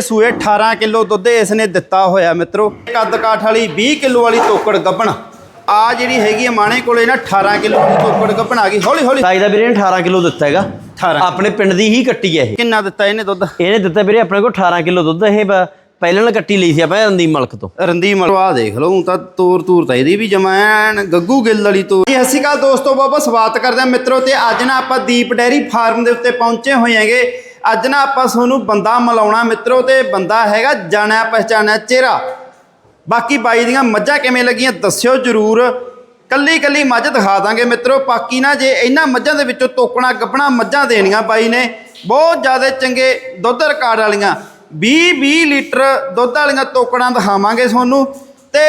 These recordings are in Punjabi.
ਸੂਏ 18 ਕਿਲੋ ਦੁੱਧ ਇਸ ਨੇ ਦਿੱਤਾ ਹੋਇਆ ਮਿੱਤਰੋ। ਕੱਦ ਕਾਠ ਵਾਲੀ 20 ਕਿਲੋ ਵਾਲੀ ਤੋਕੜ ਗੱਬਣ ਆ ਜਿਹੜੀ ਹੈਗੀ ਆ ਮਾਣੇ ਕੋਲੇ ਨਾ 18 ਕਿਲੋ ਵਾਲੀ ਤੋਕੜ ਗੱਬਣ ਆ ਗਈ। ਹੌਲੀ ਹੌਲੀ। ਸਾਈ ਦਾ ਵੀਰੇ ਨੇ 18 ਕਿਲੋ ਦਿੱਤਾ ਹੈਗਾ। 18 ਆਪਣੇ ਪਿੰਡ ਦੀ ਹੀ ਕੱਟੀ ਹੈ ਇਹ। ਕਿੰਨਾ ਦਿੱਤਾ ਇਹਨੇ ਦੁੱਧ? ਇਹਨੇ ਦਿੱਤਾ ਵੀਰੇ ਆਪਣੇ ਕੋਲ 18 ਕਿਲੋ ਦੁੱਧ। ਇਹ ਪਹਿਲਾਂ ਨਾਲ ਕੱਟੀ ਲਈ ਸੀ ਆਪਾਂ ਰੰਦੀਪ ਮਲਕ ਤੋਂ। ਰੰਦੀਪ ਮਲਵਾ ਦੇਖ ਲਓ ਤਾਂ ਤੂਰ ਤੂਰ ਤਾਂ ਇਹਦੀ ਵੀ ਜਮੈਨ ਗੱਗੂ ਗਿੱਲ ਵਾਲੀ ਤੂਰ। ਜੀ ਸਤਿ ਸ਼੍ਰੀ ਅਕਾਲ ਦੋਸਤੋ ਬਾਬਾ ਸਵਾਗਤ ਕਰਦੇ ਹਾਂ ਮਿੱਤਰੋ ਤੇ ਅੱਜ ਨਾ ਆਪਾਂ ਦੀਪ ਡੈਰੀ ਫਾਰਮ ਦੇ ਉੱਤੇ ਪਹੁੰਚੇ ਹੋਏ ਹੈਗੇ। ਅੱਜ ਨਾ ਆਪਾਂ ਤੁਹਾਨੂੰ ਬੰਦਾ ਮਿਲਾਉਣਾ ਮਿੱਤਰੋ ਤੇ ਬੰਦਾ ਹੈਗਾ ਜਾਣਿਆ ਪਛਾਣਿਆ ਚਿਹਰਾ। ਬਾਕੀ ਬਾਈ ਦੀਆਂ ਮੱਝਾਂ ਕਿਵੇਂ ਲੱਗੀਆਂ ਦੱਸਿਓ ਜਰੂਰ। ਕੱਲੀ ਕੱਲੀ ਮੱਝ ਦਿਖਾ ਦਾਂਗੇ ਮਿੱਤਰੋ। ਬਾਕੀ ਨਾ ਜੇ ਇਹਨਾਂ ਮੱਝਾਂ ਦੇ ਵਿੱਚੋਂ ਤੋਕਣਾ ਗੱਪਣਾ ਮੱਝਾਂ ਦੇਣੀਆਂ ਬਾਈ ਨੇ। ਬਹੁਤ ਜ਼ਿਆਦਾ ਚੰਗੇ ਦੁੱਧ ਰਿਕਾਰਡ ਵਾਲੀਆਂ। 20 20 ਲੀਟਰ ਦੁੱਧ ਵਾਲੀਆਂ ਤੋਕੜਾਂ ਦਿਖਾਵਾਂਗੇ ਤੁਹਾਨੂੰ। ਤੇ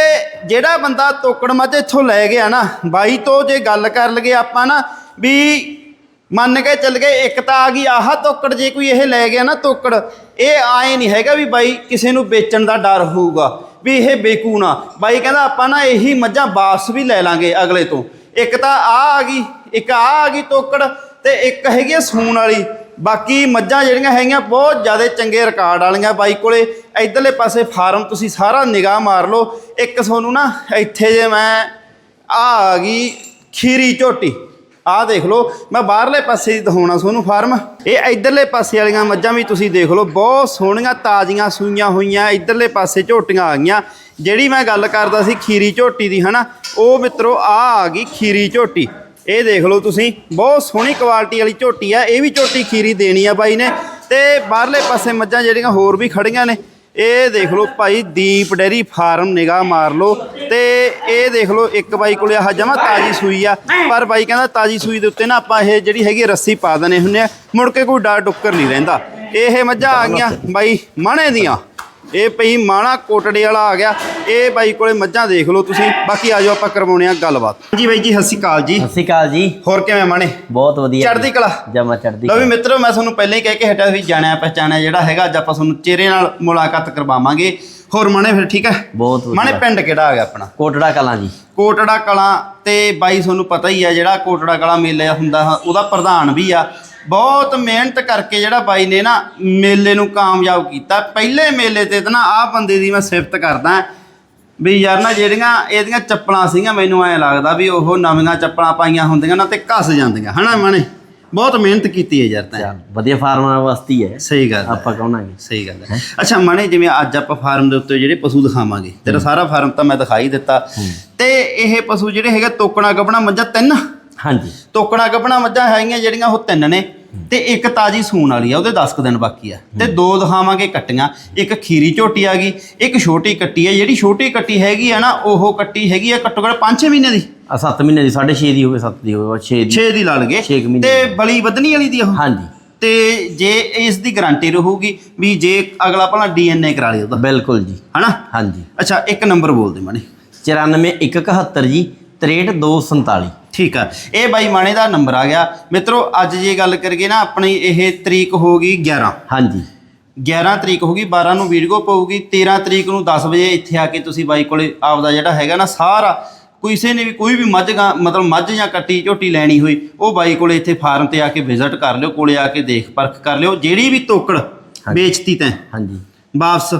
ਜਿਹੜਾ ਬੰਦਾ ਤੋਕੜ ਮੱਝ ਇੱਥੋਂ ਲੈ ਗਿਆ ਨਾ, ਬਾਈ ਤੋਂ ਜੇ ਗੱਲ ਕਰ ਲਗੇ ਆਪਾਂ ਨਾ ਵੀ ਮੰਨ ਕੇ ਚੱਲ ਗਏ, ਇੱਕ ਤਾਂ ਆ ਗਈ, ਆਹ ਤੋਕੜ ਜੇ ਕੋਈ ਇਹ ਲੈ ਗਿਆ ਨਾ ਤੋਕੜ, ਇਹ ਆਏ ਨਹੀਂ ਹੈਗਾ ਵੀ ਬਾਈ ਕਿਸੇ ਨੂੰ ਵੇਚਣ ਦਾ ਡਰ ਹੋਊਗਾ, ਵੀ ਇਹ ਬੇਕੂ ਨਾ। ਬਾਈ ਕਹਿੰਦਾ ਆਪਾਂ ਨਾ ਇਹੀ ਮੱਝਾਂ ਵਾਪਸ ਵੀ ਲੈ ਲਾਂਗੇ ਅਗਲੇ ਤੋਂ। ਇੱਕ ਤਾਂ ਆ ਆ ਗਈ, ਇੱਕ ਆ ਆ ਗਈ ਤੋਕੜ ਤੇ ਇੱਕ ਹੈਗੀ ਆ ਸੂਣ ਵਾਲੀ। ਬਾਕੀ ਮੱਝਾਂ ਜਿਹੜੀਆਂ ਹੈਗੀਆਂ ਬਹੁਤ ਜ਼ਿਆਦਾ ਚੰਗੇ ਰਿਕਾਰਡ ਵਾਲੀਆਂ ਬਾਈ ਕੋਲੇ। ਇਧਰਲੇ ਪਾਸੇ ਫਾਰਮ ਤੁਸੀਂ ਸਾਰਾ ਨਿਗਾਹ ਮਾਰ ਲਓ। ਇੱਕ ਤੁਹਾਨੂੰ ਨਾ ਇੱਥੇ ਜੇ ਮੈਂ ਆ ਆ ਗਈ ਖੀਰੀ ਝੋਟੀ। ਆਹ ਦੇਖ ਲਓ, ਮੈਂ ਬਾਹਰਲੇ ਪਾਸੇ ਹੀ ਦਿਖਾਉਣਾ ਤੁਹਾਨੂੰ ਫਾਰਮ। ਇਹ ਇਧਰਲੇ ਪਾਸੇ ਵਾਲੀਆਂ ਮੱਝਾਂ ਵੀ ਤੁਸੀਂ ਦੇਖ ਲਓ, ਬਹੁਤ ਸੋਹਣੀਆਂ, ਤਾਜ਼ੀਆਂ ਸੂਈਆਂ ਹੋਈਆਂ, ਇਧਰਲੇ ਪਾਸੇ ਝੋਟੀਆਂ ਆ ਗਈਆਂ। ਜਿਹੜੀ ਮੈਂ ਗੱਲ ਕਰਦਾ ਸੀ ਖੀਰੀ ਝੋਟੀ ਦੀ, ਹਨਾ, ਉਹ ਮਿੱਤਰੋ ਆ ਆ ਗਈ ਖੀਰੀ ਝੋਟੀ। ਇਹ ਦੇਖ ਲਓ ਤੁਸੀਂ, ਬਹੁਤ ਸੋਹਣੀ ਕੁਆਲਿਟੀ ਵਾਲੀ ਝੋਟੀ ਆ, ਇਹ ਵੀ ਝੋਟੀ ਖੀਰੀ ਦੇਣੀ ਆ ਬਾਈ ਨੇ। ਤੇ ਬਾਹਰਲੇ ਪਾਸੇ ਮੱਝਾਂ ਜਿਹੜੀਆਂ ਹੋਰ ਵੀ ਖੜੀਆਂ ਨੇ, ਇਹ ਦੇਖ ਲਓ ਭਾਈ, ਦੀਪ ਡੈਰੀ ਫਾਰਮ ਨਿਗਾਹ ਮਾਰ ਲਓ। ਤੇ ਇਹ ਦੇਖ ਲਓ ਇੱਕ ਬਾਈ ਕੋਲੇ ਆਹ ਜਮਾ ਤਾਜੀ ਸੂਈ ਆ। ਪਰ ਬਾਈ ਕਹਿੰਦਾ ਤਾਜੀ ਸੂਈ ਦੇ ਉੱਤੇ ਨਾ ਆਪਾਂ ਇਹ ਜਿਹੜੀ ਹੈਗੀ ਰੱਸੀ ਪਾ ਦਨੇ ਹੁੰਨੇ ਆ। ਮੁੜ ਕੇ ਕੋਈ ਡਰ ਡੁੱਕਰ ਨਹੀਂ ਰਹਿੰਦਾ। ਇਹ ਮੱਝਾਂ ਆ ਗਈਆਂ ਬਾਈ ਮਾਣੇ ਦੀਆਂ। ਇਹ ਪਈ ਮਾਣਾ ਕੋਟੜੇ ਵਾਲਾ ਆ ਗਿਆ। ਇਹ ਬਾਈ ਕੋਲੇ ਮੱਝਾਂ ਦੇਖ ਲਓ ਤੁਸੀਂ। ਬਾਕੀ ਆਜੋ ਆਪਾਂ ਕਰਵਾਉਣੇ ਆ ਗੱਲਬਾਤ। ਜੀ ਬਾਈ ਜੀ ਸਤਿ ਸ਼੍ਰੀ ਅਕਾਲ ਜੀ। ਸਤਿ ਸ਼੍ਰੀ ਅਕਾਲ ਜੀ। ਹੋਰ ਕਿਵੇਂ ਮਾਣੇ? ਬਹੁਤ ਵਧੀਆ ਚੜ੍ਹਦੀ ਕਲਾ? ਜਮਾ ਚੜਦੀ ਲਓ ਵੀ ਮਿੱਤਰੋ ਮੈਂ ਤੁਹਾਨੂੰ ਪਹਿਲਾਂ ਹੀ ਕਹਿ ਕੇ ਹਟਿਆ ਵੀ ਜਾਣਿਆ ਪਛਾਣਿਆ ਜਿਹੜਾ ਹੈਗਾ ਅੱਜ ਆਪਾਂ ਤੁਹਾਨੂੰ ਚਿਹਰੇ ਨਾਲ ਮੁਲਾਕਾਤ ਕਰਵਾਵਾਂਗੇ। ਹੋਰ ਮਾਣੇ ਫਿਰ ਠੀਕ ਹੈ? ਬਹੁਤ ਮਾਣੇ ਵਧੀਆ ਪਿੰਡ ਕਿਹੜਾ ਆ ਗਿਆ ਆਪਣਾ? ਕੋਟੜਾ ਕਲਾਂ ਜੀ। ਕੋਟੜਾ ਕਲਾਂ ਤੇ ਬਾਈ ਤੁਹਾਨੂੰ ਪਤਾ ਹੀ ਆ ਜਿਹੜਾ ਕੋਟੜਾ ਕਲਾਂ ਮੇਲੇ ਹੁੰਦਾ ਹਾ, ਉਹਦਾ ਪ੍ਰਧਾਨ ਵੀ ਆ। ਬਹੁਤ ਮਿਹਨਤ ਕਰਕੇ ਜਿਹੜਾ ਬਾਈ ਨੇ ਨਾ ਮੇਲੇ ਨੂੰ ਕਾਮਯਾਬ ਕੀਤਾ। ਪਹਿਲੇ ਮੇਲੇ ਤੇ ਤਾਂ ਨਾ ਆਹ ਬੰਦੇ ਦੀ ਮੈਂ ਸਿਫਤ ਕਰਦਾ। ਵੀ ਯਾਰ ਨਾ ਜਿਹੜੀਆਂ ਇਹਦੀਆਂ ਚੱਪਲਾਂ ਸੀਗੀਆਂ ਮੈਨੂੰ ਐਂ ਲੱਗਦਾ ਵੀ ਉਹ ਨਵੀਆਂ ਚੱਪਲਾਂ ਪਾਈਆਂ ਹੁੰਦੀਆਂ ਨਾ ਤੇ ਘਸ ਜਾਂਦੀਆਂ। ਹਨਾ ਮਾਣੇ? ਬਹੁਤ ਮਿਹਨਤ ਕੀਤੀ ਹੈ ਯਾਰ ਤਾਂ। ਵਧੀਆ ਫਾਰਮਰ ਵਾਸਤੇ ਹੀ ਸਹੀ ਗੱਲ ਆਪਾਂ ਕਹਣਾਗੇ ਸਹੀ ਗੱਲ ਹੈ। ਅੱਛਾ ਮਣੇ ਜਿਵੇਂ ਅੱਜ ਆਪਾਂ ਫਾਰਮ ਦੇ ਉੱਤੇ ਜਿਹੜੇ ਪਸ਼ੂ ਦਿਖਾਵਾਂਗੇ ਤੇਰਾ ਸਾਰਾ ਫਾਰਮ ਤਾਂ ਮੈਂ ਦਿਖਾਈ ਦਿੱਤਾ। ਤੇ ਇਹ ਪਸ਼ੂ ਜਿਹੜੇ ਹੈਗੇ ਤੋਕਣਾ ਗੱਬਣਾ ਮੱਝਾਂ ਤਿੰਨ। ਹਾਂਜੀ। ਤੋਕਣਾ ਗੱਬਣਾ ਮੱਝਾਂ ਹੈਗੀਆਂ ਜਿਹੜੀਆਂ ਉਹ ਤਿੰਨ ਨੇ। ਤੇ ਇੱਕ ਤਾਜੀ ਸੂਣ ਵਾਲੀ ਆ ਉਹਦੇ 10 ਕੁ ਦਿਨ ਬਾਕੀ ਆ। ਤੇ ਦੋ ਦਿਖਾਵਾਂਗੇ ਕੱਟੀਆਂ। ਇੱਕ ਖੀਰੀ ਝੋਟੀ ਆ ਗਈ ਇੱਕ ਛੋਟੀ ਕੱਟੀ ਆ। ਜਿਹੜੀ ਛੋਟੀ ਕੱਟੀ ਹੈਗੀ ਆ ਨਾ ਉਹ ਕੱਟੀ ਹੈਗੀ ਆ ਘੱਟੋ ਘੱਟ 5-6 ਮਹੀਨੇ ਦੀ। ਆ 7 ਮਹੀਨੇ ਦੀ 6.5 ਦੀ ਹੋਵੇ 7 ਦੀ ਹੋਵੇ 6 ਦੀ। 6 ਦੀ ਲਾ ਲਗੇ। ਛੇ ਕੁ ਮਹੀਨੇ ਤੇ ਬਲੀ ਵਧਣੀ ਵਾਲੀ ਦੀ ਉਹ? ਹਾਂਜੀ। ਤੇ ਜੇ ਇਸ ਦੀ ਗਾਰੰਟੀ ਰਹੂਗੀ ਵੀ ਜੇ ਅਗਲਾ ਭਲਾ ਡੀਐਨਏ ਕਰਾ ਲਈ ਉਹਦਾ। ਬਿਲਕੁਲ ਜੀ। ਹਨਾ? ਹਾਂਜੀ। ਅੱਛਾ ਇੱਕ ਨੰਬਰ ਬੋਲ ਦੇ ਮਣੇ 94171 ਜੀ 63247 ਠੀਕ ਆ। ਇਹ ਬਾਈ ਮਾਣੇ ਦਾ ਨੰਬਰ ਆ ਗਿਆ। ਮਿੱਤਰੋ ਅੱਜ ਜੇ ਗੱਲ ਕਰੀਏ ਨਾ ਆਪਣੀ ਇਹ ਤਰੀਕ ਹੋ ਗਈ 11 ਹਾਂਜੀ। 11 ਤਰੀਕ ਹੋ ਗਈ 12 ਨੂੰ ਵੀਡੀਓ ਪਊਗੀ 13 ਤਰੀਕ ਨੂੰ 10 ਵਜੇ ਇੱਥੇ ਆ ਕੇ ਤੁਸੀਂ ਬਾਈ ਕੋਲੇ ਆਪਦਾ ਜਿਹੜਾ ਹੈਗਾ ਨਾ ਸਾਰਾ ਕਿਸੇ ਨੇ ਵੀ ਕੋਈ ਵੀ ਮੱਝ ਮਤਲਬ ਮੱਝ ਜਾਂ ਕੱਟੀ ਝੋਟੀ ਲੈਣੀ ਹੋਈ ਉਹ ਬਾਈ ਕੋਲੇ ਇੱਥੇ ਫਾਰਮ ਤੇ ਆ ਕੇ ਵਿਜ਼ਿਟ ਕਰ ਲਿਓ ਕੋਲੇ ਆ ਕੇ ਦੇਖ ਪਰਖ ਕਰ ਲਿਓ ਜਿਹੜੀ ਵੀ ਤੋਕੜ ਵੇਚਤੀ ਤੈਂ। ਹਾਂਜੀ। ਵਾਪਸ।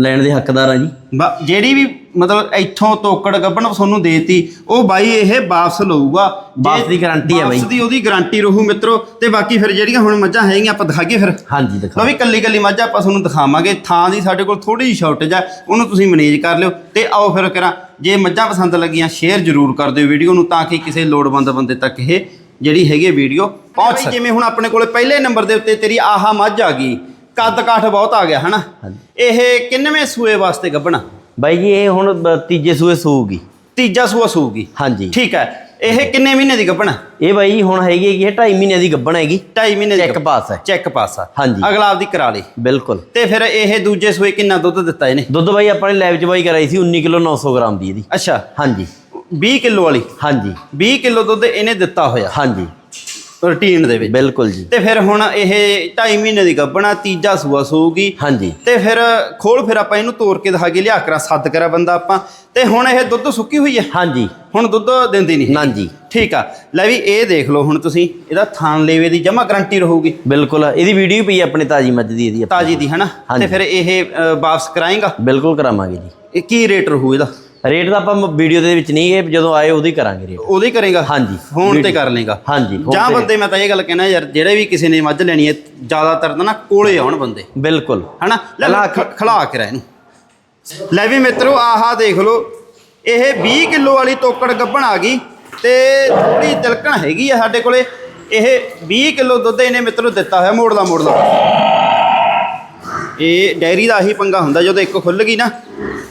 ਲੈਣ ਦੇ ਹੱਕਦਾਰ ਆ ਜੀ। ਬਾ- ਜਿਹੜੀ ਵੀ ਮਤਲਬ ਇੱਥੋਂ ਤੋਕੜ ਗੱਬਣ ਤੁਹਾਨੂੰ ਦੇਤੀ ਉਹ ਬਾਈ ਇਹ ਵਾਪਸ ਲਊਗਾ। ਜੇ ਵਾਪਸ ਦੀ guarantee ਹੈ ਬਾਈ। ਵਾਪਸ ਦੀ ਉਹਦੀ ਗਾਰੰਟੀ ਰਹੂ ਮਿੱਤਰੋ ਤੇ ਬਾਕੀ ਫਿਰ ਜਿਹੜੀਆਂ ਹੁਣ ਮੱਝਾਂ ਹੈਗੀਆਂ ਆਪਾਂ ਦਿਖਾਈਏ ਫਿਰ। ਹਾਂਜੀ ਲਓ ਦਿਖਾਓ ਵੀ ਕੱਲੀ ਕੱਲੀ ਮੱਝ ਆਪਾਂ ਤੁਹਾਨੂੰ ਦਿਖਾਵਾਂਗੇ। ਥਾਂ ਦੀ ਸਾਡੇ ਕੋਲ ਥੋੜੀ ਜਿਹੀ ਸ਼ਾਰਟੇਜ ਆ ਉਹਨੂੰ ਤੁਸੀਂ ਮੈਨੇਜ ਕਰ ਲਿਓ। ਤੇ ਆਓ ਫਿਰ ਕਰਾਂ ਜੇ ਮੱਝਾਂ ਪਸੰਦ ਲੱਗੀਆਂ ਸ਼ੇਅਰ ਜ਼ਰੂਰ ਕਰ ਦਿਓ ਵੀਡੀਓ ਨੂੰ ਤਾਂ ਕਿ ਕਿਸੇ ਲੋੜਵੰਦ ਬੰਦੇ ਤੱਕ ਇਹ ਜਿਹੜੀ ਹੈਗੀ ਵੀਡੀਓ ਪਹੁੰਚ ਸਕੇ। ਜਿਵੇਂ ਹੁਣ ਆਪਣੇ ਕੋਲੇ ਪਹਿਲੇ ਨੰਬਰ ਦੇ ਉੱਤੇ ਤੇਰੀ ਆਹਾ ਮੱਝ ਆ ਗਈ। ਕੱਦ ਕਾਠ ਬਹੁਤ ਆ ਗਿਆ ਹਨਾ। ਇਹ ਕਿੰਨਵੇਂ ਸੂਏ ਵਾਸਤੇ ਗੱਭਣਾ? ਬਾਈ ਜੀ ਇਹ ਹੁਣ ਬ- ਤੀਜੇ ਸੂਏ ਸੂਗੀ ਤੀਜਾ ਸੂਆ ਸੂਗੀ ਹਾਂਜੀ। ਠੀਕ ਹੈ। ਇਹ ਕਿੰਨੇ ਮਹੀਨੇ ਦੀ ਗੱਭਣਾ? ਇਹ ਬਾਈ ਜੀ ਹੁਣ ਹੈਗੀ ਹੈਗੀ ਇਹ 2.5 ਮਹੀਨੇ ਦੀ ਗੱਬਣ ਹੈਗੀ। 2.5 ਮਹੀਨੇ ਦੀ ਚੈੱਕ ਪਾਸ ਹੈ। ਚੈੱਕ ਪਾਸ ਆ। ਹਾਂਜੀ। ਅਗਲਾ ਆਪਦੀ ਕਰਾ ਲਈ ਬਿਲਕੁਲ। ਤੇ ਫਿਰ ਇਹ ਦੂਜੇ ਸੂਏ ਕਿੰਨਾ ਦੁੱਧ ਦਿੱਤਾ ਇਹਨੇ? ਦੁੱਧ ਬਾਈ ਆਪਾਂ ਨੇ ਲੈਬ ਚ ਬਾਈ ਕਰਾਈ ਸੀ 19 ਕਿਲੋ 900 ਗ੍ਰਾਮ ਦੀ ਇਹਦੀ। ਅੱਛਾ। ਹਾਂਜੀ। 20 ਕਿਲੋ ਵਾਲੀ? ਹਾਂਜੀ। 20 ਕਿਲੋ ਦੁੱਧ ਇਹਨੇ ਦਿੱਤਾ ਹੋਇਆ। ਹਾਂਜੀ। ਰੂਟੀਨ ਦੇ ਵਿੱਚ। ਬਿਲਕੁਲ ਜੀ। ਤੇ ਫਿਰ ਹੁਣ ਇਹ 2.5 ਮਹੀਨੇ ਦੀ ਗੱਭਣਾ ਤੀਜਾ ਸੂਆ ਸੂਗੀ ਹਾਂਜੀ। ਤੇ ਫਿਰ ਖੋਲ ਫਿਰ ਆਪਾਂ ਇਹਨੂੰ ਤੋੜ ਕੇ ਦਿਖਾ ਕੇ ਲਿਆ ਕਰਾਂ ਸੱਦ ਕਰਾ ਬੰਦਾ ਆਪਾਂ। ਤੇ ਹੁਣ ਇਹ ਦੁੱਧ ਸੁੱਕੀ ਹੋਈ ਹੈ? ਹਾਂਜੀ। ਹੁਣ ਦੁੱਧ ਦਿੰਦੀ ਨਹੀਂ। ਨਾ ਜੀ। ਠੀਕ ਆ। ਲੈ ਵੀ ਇਹ ਦੇਖ ਲਓ ਹੁਣ ਤੁਸੀਂ ਇਹਦਾ ਥਾਨ ਲੇਵੇ ਦੀ ਜਮਾ ਗਾਰੰਟੀ ਰਹੂਗੀ। ਬਿਲਕੁਲ ਇਹਦੀ ਵੀਡੀਓ ਪਈ ਆਪਣੇ ਤਾਜੀ ਮੱਝ ਦੀ ਇਹਦੀ। ਤਾਜੀ ਦੀ ਹਨਾ? ਹਾਂਜੀ। ਤੇ ਫਿਰ ਇਹ ਵਾਪਸ ਕਰਾਏਗਾ? ਬਿਲਕੁਲ ਕਰਾਵਾਂਗੇ ਜੀ। ਇਹ ਕੀ ਰੇਟ ਰਹੂ ਇਹਦਾ? ਰੇਟ ਤਾਂ ਆਪਾਂ ਵੀਡੀਓ ਦੇ ਵਿੱਚ ਨਹੀਂ ਇਹ ਜਦੋਂ ਆਏ ਉਹਦੀ ਕਰਾਂਗੇ ਰੇਟ ਉਹਦੇ ਹੀ ਕਰੇਗਾ? ਹਾਂਜੀ। ਫੋਨ ਤੇ ਕਰ ਲੇਗਾ। ਹਾਂਜੀ ਜਾਂ। ਬੰਦੇ ਮੈਂ ਤਾਂ ਇਹ ਗੱਲ ਕਹਿਣਾ ਯਾਰ ਜਿਹੜੇ ਵੀ ਕਿਸੇ ਨੇ ਮੱਝ ਲੈਣੀ ਹੈ ਜ਼ਿਆਦਾਤਰ ਤਾਂ ਨਾ ਕੋਲੇ ਆਉਣ ਬੰਦੇ। ਬਿਲਕੁਲ। ਹਨਾ? ਲੈ ਖਲਾ ਕੇ ਰਹਿ ਇਹਨੂੰ। ਲੈ ਵੀ ਮਿੱਤਰੋ ਆਹਾ ਦੇਖ ਲਓ। ਇਹ 20 ਕਿਲੋ ਵਾਲੀ ਤੋਕੜ ਗੱਭਣ ਆ ਗਈ ਤੇ ਥੋੜੀ ਤਿਲਕਣ ਹੈਗੀ ਆ ਸਾਡੇ ਕੋਲੇ। ਇਹ 20 ਕਿਲੋ ਦੁੱਧ ਇਹਨੇ ਮਿੱਤਰੋ ਦਿੱਤਾ ਹੋਇਆ ਮੋੜਦਾ ਮੋੜਦਾ ਇਹ ਡੈਰੀ ਦਾ ਆਹੀ ਪੰਗਾ ਹੁੰਦਾ ਜਦੋਂ ਇੱਕ ਖੁੱਲ ਗਈ ਨਾ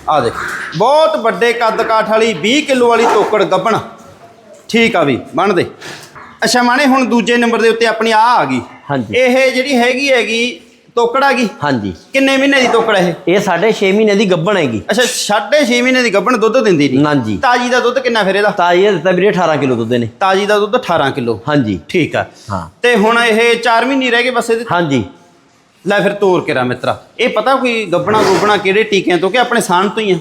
ਆ ਦੇਖ ਬਹੁਤ ਵੱਡੇ ਕੱਦ ਕਾਠ ਵਾਲੀ 20 ਕਿਲੋ ਵਾਲੀ ਤੋਕੜ ਗੱਭਣ ਠੀਕ ਆ ਵੀ ਬਣਦੇ। ਅੱਛਾ ਮਾਣੇ ਹੁਣ ਦੂਜੇ ਨੰਬਰ ਦੇ ਉੱਤੇ ਆਪਣੀ ਆ ਆ ਗਈ। ਹਾਂਜੀ। ਇਹ ਜਿਹੜੀ ਹੈਗੀ ਹੈਗੀ ਤੋਕੜ ਆ ਗਈ? ਹਾਂਜੀ। ਕਿੰਨੇ ਮਹੀਨੇ ਦੀ ਤੋਕੜ ਇਹ? ਇਹ 6.5 ਮਹੀਨੇ ਦੀ ਗੱਭਣ ਹੈਗੀ। ਅੱਛਾ 6.5 ਮਹੀਨੇ ਦੀ ਗੱਭਣ ਦੁੱਧ ਦਿੰਦੀ ਨਹੀਂ ਨਾ ਜੀ ਤਾਜੀ ਦਾ ਦੁੱਧ ਕਿੰਨਾ ਫਿਰ ਇਹਦਾ? ਤਾਜੀ ਇਹ ਦਿੱਤਾ ਵੀਰੇ 18 ਕਿਲੋ ਦੁੱਧ ਨੇ ਤਾਜੀ ਦਾ ਦੁੱਧ 18 ਕਿਲੋ। ਹਾਂਜੀ। ਠੀਕ ਆ। ਹਾਂ। ਤੇ ਹੁਣ ਇਹ 4 ਮਹੀਨੇ ਰਹਿ ਗਏ ਬਸ ਇਹਦੇ? ਹਾਂਜੀ। ਲੈ ਫਿਰ ਤੋਰ ਕੇ ਰਾ ਮਿੱਤਰਾ। ਇਹ ਪਤਾ ਕੋਈ ਗੱਭਣਾ ਗੋਬਣਾ ਕਿਹੜੇ ਟੀਕਿਆਂ ਤੋਂ ਕਿ ਆਪਣੇ ਸਾਨ ਤੋਂ ਹੀ ਆ?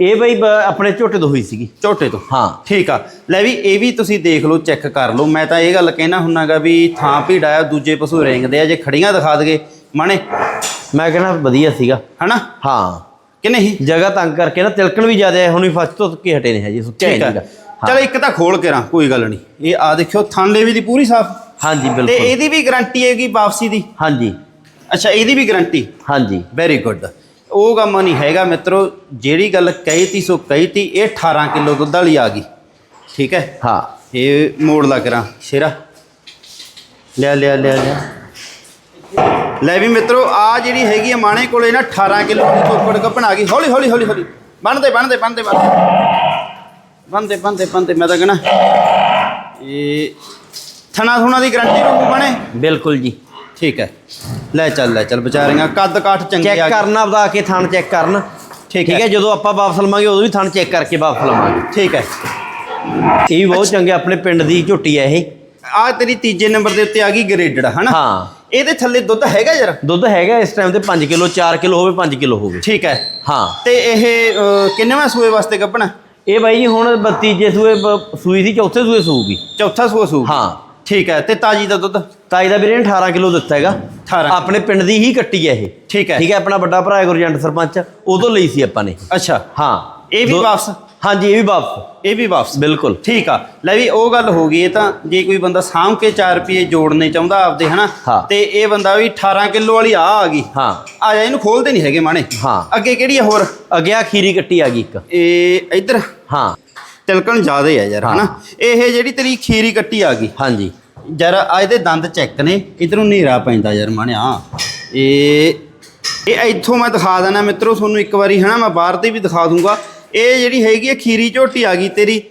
ਇਹ ਬਈ ਬ- ਆਪਣੇ ਝੋਟੇ ਤੋਂ ਹੋਈ ਸੀਗੀ। ਝੋਟੇ ਤੋਂ? ਹਾਂ। ਠੀਕ ਆ। ਲੈ ਵੀ ਇਹ ਵੀ ਤੁਸੀਂ ਦੇਖ ਲਓ ਚੈੱਕ ਕਰ ਲਓ। ਮੈਂ ਤਾਂ ਇਹ ਗੱਲ ਕਹਿਣਾ ਹੁੰਨਾਗਾ ਵੀ ਥਾਂ ਭੀੜਾ ਆ ਦੂਜੇ ਪਸ਼ੂ ਰੇਂਗਦੇ ਆ ਜੇ ਖੜੀਆਂ ਦਿਖਾ ਦਗੇ। ਮਾਣੇ? ਮੈਂ ਕਹਿੰਦਾ ਵਧੀਆ ਸੀਗਾ। ਹਨਾ? ਹਾਂ। ਕਿ ਨਹੀਂ? ਜਗ੍ਹਾ ਤੰਗ ਕਰਕੇ ਨਾ ਤਿਲਕਣ ਵੀ ਜ਼ਿਆਦਾ ਹੈ ਹੁਣ ਵੀ ਫਸਟ ਤੋਂ ਕੇ ਹਟੇ ਨੇ ਹਜੇ ਸੁੱਕਿਆ ਹੀ ਠੀਕ ਆ। ਨਹੀਂਗਾ ਚਲ ਇੱਕ ਤਾਂ ਖੋਲ ਕੇ ਰਾਂ ਕੋਈ ਗੱਲ ਨਹੀਂ। ਇਹ ਆ ਦੇਖਿਓ ਥਾਂਲੇ ਵੀ ਦੀ ਪੂਰੀ ਸਾਫ਼। ਹਾਂਜੀ ਤੇ ਬਿਲਕੁਲ। ਇਹਦੀ ਵੀ ਗਾਰੰਟੀ ਹੈਗੀ ਵਾਪਸੀ ਦੀ? ਹਾਂਜੀ। ਅੱਛਾ ਇਹਦੀ ਵੀ ਗਾਰੰਟੀ ਹਾਂਜੀ। ਵੈਰੀ ਗੁੱਡ ਉਹ ਕੰਮ ਨਹੀਂ ਹੈਗਾ ਮਿੱਤਰੋ ਜਿਹੜੀ ਗੱਲ ਕਹੀ ਤੀ ਸੋ ਕਹੀ ਤੀ ਇਹ 18 ਕਿਲੋ ਦੁੱਧ ਵਾਲੀ ਆ ਗਈ। ਠੀਕ ਹੈ? ਹਾਂ। ਇਹ ਮੋੜ ਲਾ ਕਰਾਂ ਸ਼ੇਰਾ। ਲਿਆ ਲਿਆ ਲਿਆ ਲਿਆ। ਲੈ ਵੀ ਮਿੱਤਰੋ ਆ ਜਿਹੜੀ ਹੈਗੀ ਆ ਮਾਣੇ ਕੋਲੇ ਨਾ 18 ਕਿਲੋ ਦੀ ਤੋਕੜ ਕੱਪਣ ਆ ਗਈ। ਹੌਲੀ ਹੌਲੀ ਹੌਲੀ ਹੌਲੀ। ਬੰਨਦੇ ਬੰਨਦੇ ਬੰਨਦੇ ਬੰਨਦੇ ਬੰਨਦੇ ਬੰਨਦੇ ਮੈਂ ਤਾਂ ਕਹਣਾ ਇਹ ਥਣਾ ਥੁਣਾ ਦੀ ਗਾਰੰਟੀ ਰਹੂ ਬਣੇ? ਬਿਲਕੁਲ ਜੀ। ਠੀਕ ਹੈ। ਲੈ ਚੱਲ ਲੈ ਚੱਲ ਵਿਚਾਰੀਆਂ ਕੱਦ ਕਾਠ ਚੰਗੇ ਚੈੱਕ ਆ ਗਏ। ਕਰਨਾ ਵਧਾ ਕੇ ਥਣ ਚੈੱਕ ਕਰਨ। ਠੀਕ ਹੈ। ਜਦੋਂ ਆਪਾਂ ਵਾਪਸ ਲਵਾਂਗੇ ਉਦੋਂ ਵੀ ਥਣ ਚੈੱਕ ਕਰਕੇ ਵਾਪਸ ਲਵਾਂਗੇ। ਠੀਕ ਹੈ। ਇਹ ਵੀ ਬਹੁਤ ਚੰਗੇ ਆਪਣੇ ਪਿੰਡ ਦੀ ਝੋਟੀ ਹੈ ਇਹ। ਆ ਤੇਰੀ ਤੀਜੇ ਨੰਬਰ ਦੇ ਉੱਤੇ ਆ ਗਈ ਗ੍ਰੇਡਡ ਹਨਾ? ਹਾਂ। ਇਹਦੇ ਥੱਲੇ ਦੁੱਧ ਹੈਗਾ ਯਾਰ? ਦੁੱਧ ਹੈਗਾ ਇਸ ਟਾਈਮ ਤੇ 5 ਕਿਲੋ 4 ਕਿਲੋ ਹੋਵੇ 5 ਕਿਲੋ ਹੋਵੇ। ਠੀਕ ਹੈ। ਹਾਂ। ਤੇ ਇਹ ਅ, ਕਿੰਨੇਵਾਂ ਸੂਏ ਵਾਸਤੇ ਕੱਪਣਾ? ਇਹ ਬਾਈ ਜੀ ਹੁਣ 32 ਜੇ ਸੂਏ ਬ- ਸੂਈ ਸੀ ਚੌਥੇ ਸੂਏ ਸੂਗੀ ਚੌਥਾ ਸੂਆ ਸੂ ਹਾਂ। ਠੀਕ ਹੈ ਤੇ ਤਾਜੀ ਦਾ ਦੁੱਧ? ਤਾਈ ਦਾ ਵੀਰੇ ਨੇ 18 ਕਿਲੋ ਦਿੱਤਾ ਹੈਗਾ। 18 ਆਪਣੇ ਪਿੰਡ ਦੀ ਹੀ ਕੱਟੀ ਹੈ ਇਹ। ਠੀਕ ਹੈ। ਠੀਕ ਹੈ ਆਪਣਾ ਵੱਡਾ ਭਰਾ ਹੈ ਗੁਰਜੰਟ ਸਰਪੰਚ ਉਦੋਂ ਲਈ ਸੀ ਆਪਾਂ ਨੇ। ਅੱਛਾ। ਹਾਂ। ਇਹ ਵੀ ਵਾਪਸ? ਹਾਂਜੀ ਇਹ ਵੀ ਵਾਪਸ। ਇਹ ਵੀ ਵਾਪਸ? ਬਿਲਕੁਲ। ਠੀਕ ਆ। ਲੈ ਵੀ ਉਹ ਗੱਲ ਹੋ ਗਈ ਇਹ ਤਾਂ ਜੇ ਕੋਈ ਬੰਦਾ ਸਾਂਭ ਕੇ 4 ਰੁਪਏ ਜੋੜਨੇ ਚਾਹੁੰਦਾ ਆਪਦੇ ਹਨਾ? ਹਾਂ। ਤੇ ਇਹ ਬੰਦਾ ਵੀ 18 ਕਿਲੋ ਵਾਲੀ ਆ ਆ ਗਈ। ਹਾਂ। ਆ ਜਾ ਇਹਨੂੰ ਖੋਲਦੇ ਨਹੀਂ ਹੈਗੇ ਮਾਣੇ ਹਾਂ। ਅੱਗੇ ਕਿਹੜੀ ਆ ਹੋਰ? ਅੱਗੇ ਆ ਖੀਰੀ ਕੱਟੀ ਆ ਗਈ ਇੱਕ। ਇਹ ਇੱਧਰ। ਹਾਂ। ਤਿਲਕਣ ਜ਼ਿਆਦੇ ਆ ਯਾਰ ਹਾਂ। ਹਨਾ ਇਹ ਜਿਹੜੀ ਤੇਰੀ ਖੀਰੀ ਕੱਟੀ ਆ ਗਈ। ਹਾਂਜੀ। ਯਾਰ ਆ ਇਹਦੇ ਦੰਦ ਚੈੱਕ ਨੇ ਇਧਰੋਂ ਹਨੇਰਾ ਪੈਂਦਾ ਯਾਰ ਮਾਣਿਆ। ਇਹ ਇਹ ਇੱਥੋਂ ਮੈਂ ਦਿਖਾ ਦੇਣਾ ਮਿੱਤਰੋ ਤੁਹਾਨੂੰ ਇੱਕ ਵਾਰੀ ਹਨਾ? ਮੈਂ ਬਾਹਰ ਤੇ ਵੀ ਦਿਖਾ ਦੂੰਗਾ। ਇਹ ਜਿਹੜੀ ਹੈਗੀ ਆ ਖੀਰੀ ਝੋਟੀ ਆ ਗਈ ਤੇਰੀ।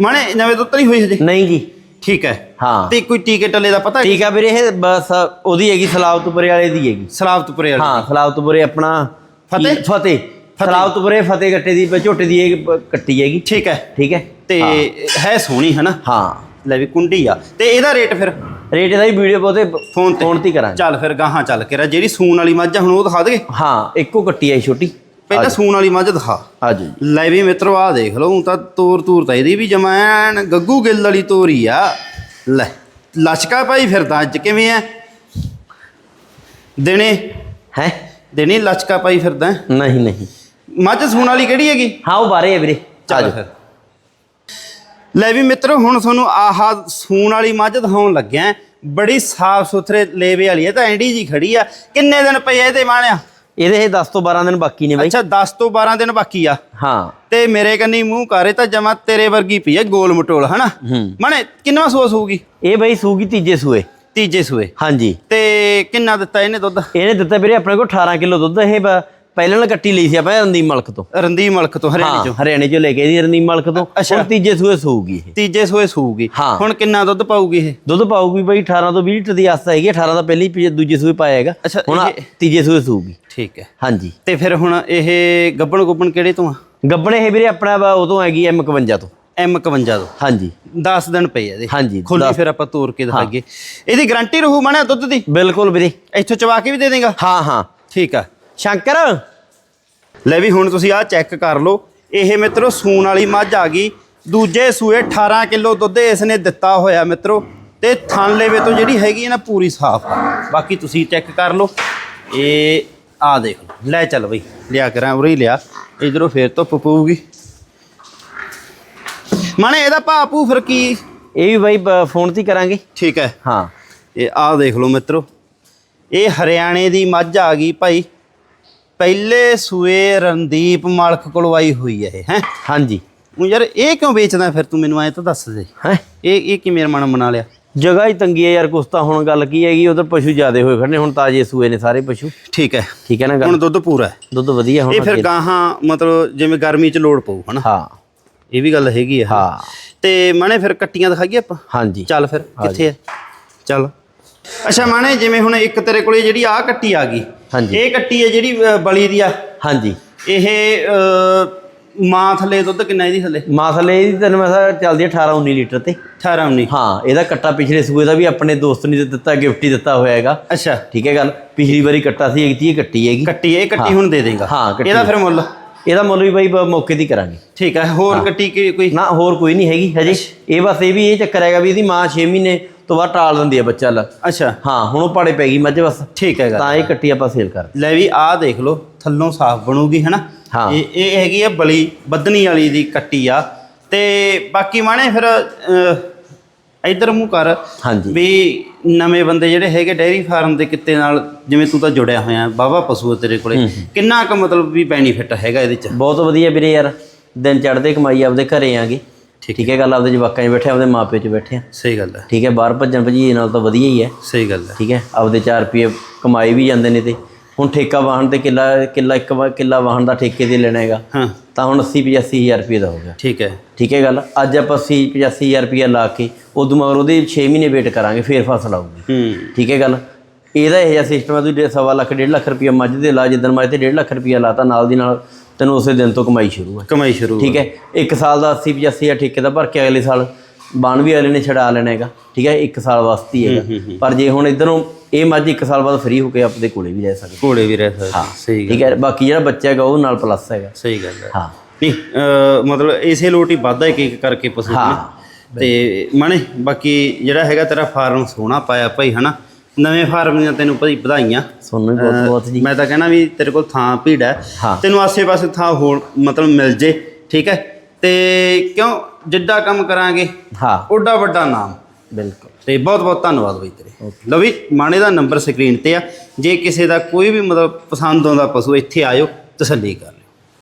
ਮਾਣੇ ਨਵੇਂ ਦੁੱਧ ਨਹੀਂ ਹੋਈ ਹਜੇ? ਨਹੀਂ ਜੀ। ਠੀਕ ਹੈ। ਹਾਂ। ਤੇ ਕੋਈ ਟੀਕੇ ਟੱਲੇ ਦਾ ਪਤਾ ਠੀਕ ਆ ਵੀਰੇ ਇਹ ਬਸ ਉਹਦੀ ਹੈਗੀ ਸਲਾਵਤਪੁਰੇ ਵਾਲੇ ਦੀ ਹੈਗੀ। ਸਲਾਬਤਪੁਰੇ ਵਾਲੀ। ਹਾਂ ਸਲਾਵਤਪੁਰੇ ਆਪਣਾ ਫਤਿਹ? ਫਤਿਹ। ਸਲਾਵਤਪੁਰੇ ਫਤਿਹ ਕੱਟੇ ਦੀ ਝੋਟੇ ਦੀ ਇਹ ਕੱਟੀ ਹੈਗੀ। ਠੀਕ ਹੈ। ਠੀਕ ਹੈ? ਤੇ ਹਾਂ। ਹੈ ਸੋਹਣੀ ਹਨਾ? ਹਾਂ। ਲੈ ਵੀ ਕੁੰਡੀ ਆ। ਤੇ ਇਹਦਾ ਰੇਟ ਫਿਰ? ਰੇਟ ਇਹਦਾ ਵੀ ਵੀਡੀਓ ਬਹੁਤੇ ਫੋਨ ਤੇ। ਫੋਨ ਤੇ ਹੀ ਕਰਾਂਗੇ। ਚੱਲ ਫਿਰ ਗਾਹਾਂ ਚੱਲ ਕੇ ਰਾ ਜਿਹੜੀ ਸੂਣ ਵਾਲੀ ਮੱਝ ਹੁਣ ਉਹ ਦਿਖਾ ਦਗੇ ਹਾਂ ਇੱਕੋ ਕੱਟੀ ਹੈ ਛੋਟੀ। ਪਹਿਲਾਂ ਸੂਣ ਵਾਲੀ ਮੱਝ ਦਿਖਾ। ਆਜੋ ਜੀ। ਲੈ ਵੀ ਮਿੱਤਰੋ ਆ ਦੇਖ ਲਓ ਤਾਂ ਤੋਰ ਤੂਰ ਤਾਂ ਇਹਦੀ ਵੀ ਜਮੈਨ ਗੱਗੂ ਗਿੱਲ ਵਾਲੀ ਤੋਰੀ ਆ। ਲੈ ਲਸ਼ਕਾ ਭਾਈ ਫਿਰਦਾ ਅੱਜ ਕਿਵੇਂ ਆ ਦਿਨੇ ਹੈ? ਦਿਨੇ ਲਸ਼ਕਾ ਪਾਈ ਫਿਰਦਾ? ਨਹੀਂ ਨਹੀਂ। ਮੱਝ ਸੂਣ ਵਾਲੀ ਕਿਹੜੀ ਹੈਗੀ? ਹਾਂ ਉਹ ਬਾਰੇ ਹੈ ਵੀਰੇ। ਚੱਲ ਆਜੋ ਫਿਰ। ਲੈ ਵੀ ਮਿੱਤਰੋ ਹੁਣ ਤੁਹਾਨੂੰ ਆਹ ਸੂਣ ਵਾਲੀ ਮੱਝ ਦਿਖਾਉਣ ਲੱਗਿਆ ਬੜੀ ਸਾਫ਼ ਸੁਥਰੇ ਲੇਵੇ ਵਾਲੀ ਹੈ ਤਾਂ ਐਂਡੀ ਜੀ ਖੜੀ ਆ। ਕਿੰਨੇ ਦਿਨ ਪਏ ਇਹਦੇ ਮਾਣਿਆ? ਇਹਦੇ ਇਹ 10 ਤੋਂ 12 ਦਿਨ ਬਾਕੀ ਨੇ ਬਾਈ। ਅੱਛਾ 10 ਤੋਂ 12 ਦਿਨ ਬਾਕੀ ਆ। ਹਾਂ। ਤੇ ਮੇਰੇ ਕੰਨੀ ਮੂੰਹ ਕਰੇ ਤਾਂ ਜਮਾ ਤੇਰੇ ਵਰਗੀ ਪਈ ਹੈ ਗੋਲ ਮਟੋਲ ਹਨਾ? ਮਾਣੇ ਕਿੰਨਾ ਸੂਆ ਸੂਗੀ? ਇਹ ਬਾਈ ਸੂਗੀ ਤੀਜੇ ਸੂਏ। ਤੀਜੇ ਸੂਏ। ਹਾਂਜੀ। ਤੇ ਕਿੰਨਾ ਦਿੱਤਾ ਇਹਨੇ ਦੁੱਧ? ਇਹਨੇ ਦਿੱਤਾ ਵੀਰੇ ਆਪਣੇ ਕੋਲ 18 ਕਿਲੋ ਦੁੱਧ ਇਹ ਬ- ਪਹਿਲਾਂ ਨਾਲ ਕੱਟੀ ਲਈ ਸੀ ਆਪਾਂ ਰੰਦੀਪ ਮਲਕ ਤੋਂ। ਰੰਦੀ ਮਲਕ ਤੋਂ ਹਰਿਆਣੇ ਚੋਂ। ਹਰਿਆਣੇ ਚੋਂ ਲੈ ਕੇ ਆਈ ਰੰਦੀਪ ਮਲਕ ਤੋਂ। ਹੁਣ ਤੀਜੇ ਸੂਏ ਸੂਗੀ ਇਹ। ਤੀਜੇ ਸੂਏ ਸੂਗੀ। ਹੁਣ ਕਿੰਨਾ ਦੁੱਧ ਪਾਊਗੀ ਇਹ? ਦੁੱਧ ਪਾਊਗੀ ਬਾਈ 18 ਤੋਂ 20 ਲੀਟਰ ਦੀ ਆਸਤਾ ਹੈਗੀ 18 ਦਾ ਪਹਿਲੀ ਦੂਜੇ ਸੂਏ ਪਾਇਆ ਹੈਗਾ। ਹੁਣ ਤੀਜੇ ਸੂਏ ਸੂਗੀ। ਠੀਕ ਹੈ। ਹਾਂਜੀ। ਤੇ ਫਿਰ ਹੁਣ ਇਹ ਗੱਬਣ ਗੁੱਬਣ ਕਿਹੜੇ ਤੋਂ ਆ? ਗੱਬਣੇ ਇਹ ਵੀਰੇ ਆਪਣਾ ਵਾ ਉਦੋਂ ਹੈਗੀ M51 ਤੋਂ। M51 ਤੋਂ। ਹਾਂਜੀ। 10 ਦਿਨ ਪਏ ਇਹਦੇ। ਹਾਂਜੀ, ਖੋਲੀ। ਫਿਰ ਆਪਾਂ ਤੋੜ ਕੇ ਦਿਖਾਈਏ। ਇਹਦੀ ਗਾਰੰਟੀ ਰਹੂ ਮਾਣਾ ਦੁੱਧ ਦੀ? ਬਿਲਕੁਲ ਵੀਰੇ। ਇੱਥੋਂ ਚਵਾ ਕੇ ਵੀ ਦੇ ਦੇਗਾ? ਹਾਂ ਹਾਂ। ਠੀਕ ਆ। ਸ਼ੰਕਰ। ਲੈ ਵੀ ਹੁਣ ਤੁਸੀਂ ਆਹ ਚੈੱਕ ਕਰ ਲਓ। ਇਹ ਮਿੱਤਰੋ ਸੂਣ ਵਾਲੀ ਮੱਝ ਆ ਗਈ। ਦੂਜੇ ਸੂਏ 18 ਕਿਲੋ ਦੁੱਧ ਇਸ ਨੇ ਦਿੱਤਾ ਹੋਇਆ ਮਿੱਤਰੋ। ਤੇ ਥਣ ਲੇਵੇ ਤੋਂ ਜਿਹੜੀ ਹੈਗੀ ਹੈ ਨਾ ਪੂਰੀ ਸਾਫ਼। ਆ ਬਾਕੀ ਤੁਸੀਂ ਚੈੱਕ ਕਰ ਲਓ। ਇਹ ਆ ਦੇਖ ਲਓ। ਲੈ ਚੱਲ ਬਈ ਲਿਆ ਕਰਾਂ ਉਰੇ ਹੀ ਲਿਆ। ਇਧਰੋਂ ਫੇਰ ਧੁੱਪ ਪਊਗੀ। ਮਾਣੇ ਇਹਦਾ ਭਾਪੂ ਫਿਰ ਕੀ? ਇਹ ਵੀ ਬਾਈ ਬ- ਫੋਨ ਤੇ ਹੀ ਕਰਾਂਗੇ। ਠੀਕ ਹੈ। ਹਾਂ। ਇਹ ਆਹ ਦੇਖ ਲਓ ਮਿੱਤਰੋ। ਇਹ ਹਰਿਆਣੇ ਦੀ ਮੱਝ ਆ ਗਈ ਭਾਈ। ਪਹਿਲੇ ਸੂਏ ਰਣਦੀਪ ਮਾਲਕ ਕੋਲ ਆਈ ਹੋਈ ਹੈ ਇਹ ਹੈ? ਹਾਂਜੀ। ਉਹ ਯਾਰ ਇਹ ਕਿਉਂ ਵੇਚਦਾ ਫਿਰ ਤੂੰ ਮੈਨੂੰ ਐ ਤਾਂ ਦੱਸ ਦੇ। ਹੈ? ਇਹ ਇਹ ਕਿਵੇਂ ਮਨ ਬਣਾ ਲਿਆ? ਜਗ੍ਹਾ ਹੀ ਤੰਗੀ ਹੈ ਯਾਰ ਕੁਛ ਤਾਂ ਹੁਣ ਗੱਲ ਕੀ ਹੈਗੀ ਉਧਰ ਪਸ਼ੂ ਜ਼ਿਆਦੇ ਹੋਏ ਖੜੇ ਨੇ, ਹੁਣ ਤਾਜੇ ਸੂਏ ਨੇ ਸਾਰੇ ਪਸ਼ੂ। ਠੀਕ ਹੈ। ਠੀਕ ਹੈ ਨਾ ਗੱਲ? ਹੁਣ ਦੁੱਧ ਪੂਰਾ ਹੈ। ਦੁੱਧ ਵਧੀਆ ਹੁਣ ਇਹ ਫਿਰ। ਗਾਹਾਂ ਮਤਲਬ ਜਿਵੇਂ ਗਰਮੀ ਚ ਲੋੜ ਪਊ ਹਨਾ? ਹਾਂ। ਇਹ ਵੀ ਗੱਲ ਹੈਗੀ ਹੈ। ਹਾਂ। ਤੇ ਮਾਣੇ ਫਿਰ ਕੱਟੀਆਂ ਦਿਖਾਈਏ ਆਪਾਂ? ਹਾਂਜੀ। ਚੱਲ ਫਿਰ ਕਿੱਥੇ ਹੈ? ਚੱਲ। ਅੱਛਾ ਮਾਣੇ ਜਿਵੇਂ ਹੁਣ ਇੱਕ ਤੇਰੇ ਕੋਲੇ ਜਿਹੜੀ ਆਹ ਕੱਟੀ ਆ ਗਈ ਹਾਂਜੀ। ਇਹ ਕੱਟੀ ਹੈ ਜਿਹੜੀ ਅ, ਬਲੀ ਦੀ ਆ? ਹਾਂਜੀ। ਇਹ ਅ, ਮਾਂ ਥੱਲੇ ਦੁੱਧ ਕਿੰਨਾ ਇਹਦੀ ਥੱਲੇ? ਮਸਲੇ ਇਹਦੀ ਤੈਨੂੰ ਮੈਂ ਕਿਹਾ ਚੱਲਦੀ ਹੈ 18 19 ਲੀਟਰ ਤੇ। 18 19 ਹਾਂ ਇਹਦਾ ਕੱਟਾ ਪਿਛਲੇ ਸੂਏ ਦਾ ਵੀ ਆਪਣੇ ਦੋਸਤ ਨੇ ਦਿੱਤਾ ਗਿਫਟ ਹੀ ਦਿੱਤਾ ਹੋਇਆ ਹੈਗਾ। ਅੱਛਾ। ਠੀਕ ਹੈ ਗੱਲ? ਪਿਛਲੀ ਵਾਰੀ ਕੱਟਾ ਸੀ ਇੱਕ ਇਹ ਕੱਟੀ ਹੈਗੀ। ਕੱਟੀ ਇਹ ਕੱਟੀ ਹੁਣ ਦੇ ਦੇਗਾ। ਹਾਂ, ਕੱਟੀ। ਇਹਦਾ ਫਿਰ ਮੁੱਲ? ਇਹਦਾ ਮੁੱਲ ਵੀ ਬਾਈ ਬ- ਮੌਕੇ ਦੀ ਕਰਾਂਗੇ। ਠੀਕ ਹੈ ਹੋਰ ਕੱਟੀ ਕੀ ਕੋਈ? ਨਾ ਹੋਰ ਕੋਈ ਨਹੀਂ ਹੈਗੀ ਹਜੇ। ਇਹ ਬਸ ਇਹ ਵੀ ਇਹ ਚੱਕਰ ਹੈਗਾ ਵੀ ਇਹਦੀ ਮਾਂ 6 ਮਹੀਨੇ ਤੋਂ ਬਾਅਦ ਟਾਲ ਦਿੰਦੀ ਹੈ ਬੱਚਾ ਲ। ਅੱਛਾ। ਹਾਂ ਹੁਣ ਉਹ ਪਾੜੇ ਪੈ ਗਈ ਮੱਝ ਬਸ। ਠੀਕ ਹੈਗਾ ਤਾਂ ਇਹ ਕੱਟੀ ਆਪਾਂ ਸੇਲ ਕਰ ਲੈ ਵੀ ਆਹ ਦੇਖ ਲਓ ਥੱਲੋਂ ਸਾਫ਼ ਬਣੂਗੀ ਹਨਾ? ਹਾਂ। ਇਹ ਇਹ ਹੈਗੀ ਆ ਬਲੀ ਬੱਦਨੀ ਵਾਲੀ ਦੀ ਕੱਟੀ ਆ। ਤੇ ਬਾਕੀ ਮਾਣੇ ਫਿਰ ਇੱਧਰ ਮੂੰਹ ਕਰ। ਹਾਂਜੀ। ਵੀ ਨਵੇਂ ਬੰਦੇ ਜਿਹੜੇ ਹੈਗੇ ਡੈਰੀ ਫਾਰਮ ਦੇ ਕਿੱਤੇ ਨਾਲ ਜਿਵੇਂ ਤੂੰ ਤਾਂ ਜੁੜਿਆ ਹੋਇਆ ਬਾਵਾ ਪਸ਼ੂ ਆ ਤੇਰੇ ਕੋਲੇ। ਕਿੰਨਾ ਕੁ ਮਤਲਬ ਵੀ ਬੈਨੀਫਿਟ ਹੈਗਾ ਇਹਦੇ ਚ? ਬਹੁਤ ਵਧੀਆ ਵੀਰੇ ਯਾਰ। ਦਿਨ ਚੜ੍ਹਦੇ ਕਮਾਈ ਆਪਦੇ ਘਰੇ ਆਗੇ। ਠੀਕ ਹੈ ਗੱਲ ਆਪਦੇ ਜਵਾਕਾਂ 'ਚ ਬੈਠੇ ਆਪਦੇ ਮਾਪਿਓ 'ਚ ਬੈਠੇ ਆ। ਸਹੀ ਗੱਲ ਹੈ। ਠੀਕ ਹੈ ਬਾਹਰ ਭੱਜਣ ਭਜੀ ਨਾਲ ਤਾਂ ਵਧੀਆ ਹੀ ਹੈ। ਸਹੀ ਗੱਲ ਹੈ। ਠੀਕ ਹੈ ਆਪਦੇ 4 ਰੁਪਏ ਕਮਾਈ ਵੀ ਜਾਂਦੇ ਨੇ ਤੇ। ਹੁਣ ਠੇਕਾ ਵਾਹਣ ਤੇ ਕਿੱਲਾ ਕਿੱਲਾ ਇੱਕ ਵਾ- ਕਿੱਲਾ ਵਾਹਣ ਦਾ ਠੇਕੇ ਤੇ ਲੈਣਾ ਹੈਗਾ। ਹਾਂ। ਤਾਂ ਹੁਣ 80 85000 ਰੁਪਏ ਦਾ ਹੋ ਗਿਆ। ਠੀਕ ਹੈ। ਠੀਕ ਹੈ ਗੱਲ ਅੱਜ ਆਪਾਂ 80 85000 ਰੁਪਏ ਲਾ ਕੇ ਉਦੋਂ ਮਗਰ ਉਹਦੇ 6 ਮਹੀਨੇ ਵੇਟ ਕਰਾਂਗੇ ਫੇਰ ਫਸਲ ਆਊਗੀ। ਹੂੰ। ਠੀਕ ਹੈ ਗੱਲ ਇਹਦਾ ਇਹ ਜਿਹਾ ਸਿਸਟਮ ਹੈ ਤੁਸੀਂ ਡੇ- ਸਵਾ ਲੱਖ ਡੇਢ ਲੱਖ ਰੁਪਏ ਮੱਝ ਦੇ ਲਾ ਜਿੱਦਣ ਮੱਝ ਤੇ ਡੇਢ ਲੱਖ ਰੁਪਏ ਲਾਤਾ ਨਾਲ ਦੀ ਨਾਲ ਤੈਨੂੰ ਉਸੇ ਦਿਨ ਤੋਂ ਕਮਾਈ ਸ਼ੁਰੂ ਹੈ ਕਮਾਈ ਸ਼ੁਰੂ ਠੀਕ ਹੈ? ਇੱਕ ਸਾਲ ਦਾ 80 85 ਹਜ਼ਾਰ ਠੇਕੇ ਦਾ ਭਰ ਕੇ ਅਗਲੇ ਸਾਲ ਬਾਣ ਵੀ ਅਗਲੇ ਨੇ ਛਡਾ ਲੈਣਾ ਹੈਗਾ। ਠੀਕ ਹੈ? ਇੱਕ ਸਾਲ ਵਾਸਤੇ ਹੀ ਹੈਗਾ। ਪਰ ਜੇ ਹੁਣ ਇਧਰੋਂ ਇਹ ਮੱਝ ਇੱਕ ਸਾਲ ਬਾਅਦ ਫ੍ਰੀ ਹੋ ਕੇ ਆਪਦੇ ਕੋਲੇ ਵੀ ਰਹਿ ਸਕਦੀ। ਘੋੜੇ ਵੀ ਰਹਿ ਸਕਦੇ। ਸਹੀ ਗੱਲ ਠੀਕ ਹੈ? ਬਾਕੀ ਜਿਹੜਾ ਬੱਚਾ ਹੈਗਾ ਉਹ ਨਾਲ ਪਲੱਸ ਹੈਗਾ। ਸਹੀ ਗੱਲ ਹੈ। ਹਾਂ। ਨਹੀਂ ਮਤਲਬ ਇਸੇ ਲੋਟ ਹੀ ਵਾਧਾ ਇੱਕ ਇੱਕ ਕਰਕੇ ਪਸ਼ੂ। ਹਾਂ। ਨੇ ਤੇ ਮਣੇ ਬਾਕੀ ਜਿਹੜਾ ਹੈਗਾ ਤੇਰਾ ਫਾਰਮ ਸੋਹਣਾ ਪਾਇਆ ਭਾਈ ਹਨਾ? ਨਵੇਂ ਫਾਰਮ ਦੀਆਂ ਤੈਨੂੰ ਭਾਈ ਵਧਾਈਆਂ। ਸੋਨੂੰ ਵੀ ਬਹੁਤ ਬਹੁਤ ਜੀ। ਮੈਂ ਤਾਂ ਕਹਿਣਾ ਵੀ ਤੇਰੇ ਕੋਲ ਥਾਂ ਭੀੜ ਹੈ। ਹਾਂ। ਤੈਨੂੰ ਆਸੇ-ਪਾਸੇ ਥਾਂ ਹੋਰ ਮਤਲਬ ਮਿਲ ਜੇ ਠੀਕ ਹੈ? ਤੇ ਕਿਉਂ ਜਿੱਡਾ ਕੰਮ ਕਰਾਂਗੇ? ਹਾਂ। ਓਡਾ ਵੱਡਾ ਨਾਮ। ਬਿਲਕੁਲ। ਤੇ ਬਹੁਤ ਬਹੁਤ ਧੰਨਵਾਦ ਬਈ ਤੇਰੇ। ਲਓ ਵੀ ਮਾਣੇ ਦਾ ਨੰਬਰ ਸਕਰੀਨ ਤੇ ਆ। ਜੇ ਕਿਸੇ ਦਾ ਕੋਈ ਵੀ ਮਤਲਬ ਪਸੰਦ ਆਉਂਦਾ ਪਸ਼ੂ ਇੱਥੇ ਆਇਓ। ਤਸੱਲੀ ਕਰ।